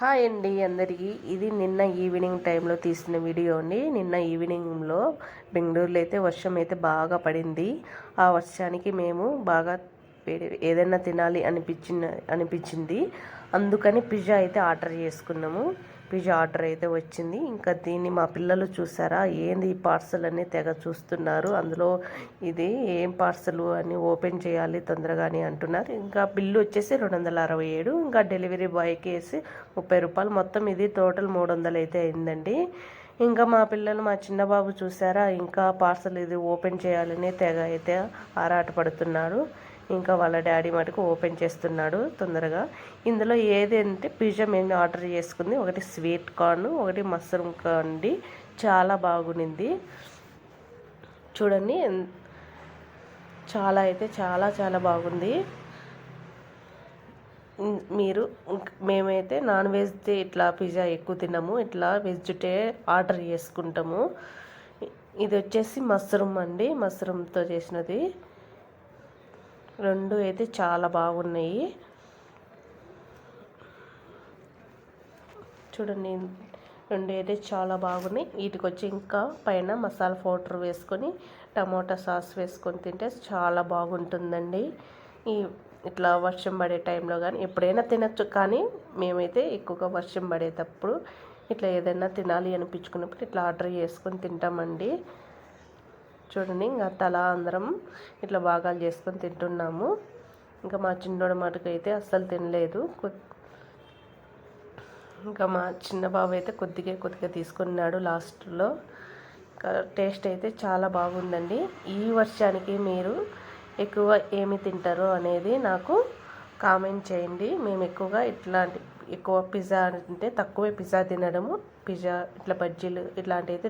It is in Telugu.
హాయ్ అండి అందరికీ. ఇది నిన్న ఈవినింగ్ టైంలో తీసిన వీడియో అండి. నిన్న ఈవినింగ్లో బెంగళూరులో అయితే వర్షం అయితే బాగా పడింది. ఆ వర్షానికి మేము బాగా ఏదైనా తినాలి అనిపించిన అనిపించింది. అందుకని పిజ్జా అయితే ఆర్డర్ చేసుకున్నాము. పిజ్జా ఆర్డర్ అయితే వచ్చింది. ఇంకా దీన్ని మా పిల్లలు చూసారా? ఏంది ఈ పార్సల్ అని తెగ చూస్తున్నారు. అందులో ఇది ఏం పార్సల్ అని ఓపెన్ చేయాలి తొందరగా అని అంటున్నారు. ఇంకా బిల్లు వచ్చేసి రెండు వందల అరవై ఏడు ఇంకా డెలివరీ బాయ్కి వేసి ముప్పై రూపాయలు. మొత్తం ఇది టోటల్ మూడు వందలు అయితే అయిందండి. ఇంకా మా పిల్లలు మా చిన్న బాబు చూసారా? ఇంకా పార్సల్ ఇది ఓపెన్ చేయాలని తెగ అయితే ఆరాటపడుతున్నాడు ఇంకా వాళ్ళ డాడీ మటుకు ఓపెన్ చేస్తున్నాడు తొందరగా. ఇందులో ఏది పిజ్జా మేము ఆర్డర్ చేసుకుంది. ఒకటి స్వీట్ కార్న్ ఒకటి మష్రూమ్ కార్న్ చాలా బాగుంది చూడండి చాలా అయితే చాలా చాలా బాగుంది. మీరు మేమైతే నాన్ వెజ్ ఇట్లా పిజ్జా ఎక్కువ తినము. ఇట్లా వెజ్టే ఆర్డర్ చేసుకుంటాము. ఇది వచ్చేసి మష్రూమ్ అండి. మష్రూమ్తో చేసినది. రెండు అయితే చాలా బాగున్నాయి. చూడండి రెండు అయితే చాలా బాగున్నాయి. వీటికి వచ్చి ఇంకా పైన మసాలా పౌడర్ వేసుకొని టమోటా సాస్ వేసుకొని తింటే చాలా బాగుంటుందండి. ఈ ఇట్లా వర్షం పడే టైంలో కానీ ఎప్పుడైనా తినచ్చు కానీ మేమైతే ఎక్కువగా వర్షం పడేటప్పుడు ఇట్లా ఏదైనా తినాలి అనిపించుకున్నప్పుడు ఇట్లా ఆర్డర్ చేసుకొని తింటామండి. చూడండి ఇంకా తలా అందరం ఇట్లా భాగాలు చేసుకొని తింటున్నాము. ఇంకా మా చిన్నోడు మటుకు అయితే అస్సలు తినలేదు. ఇంకా మా చిన్న బాబు అయితే కొద్దిగా కొద్దిగా తీసుకున్నాడు లాస్ట్లో. టేస్ట్ అయితే చాలా బాగుందండి. ఈ వర్షానికి మీరు ఎక్కువ ఏమి తింటారో అనేది నాకు కామెంట్ చేయండి. మేము ఎక్కువగా ఇట్లాంటి ఎక్కువ పిజ్జా అంటే తక్కువే పిజ్జా తినడము. పిజ్జా ఇట్లా బజ్జీలు ఇట్లాంటివి అయితే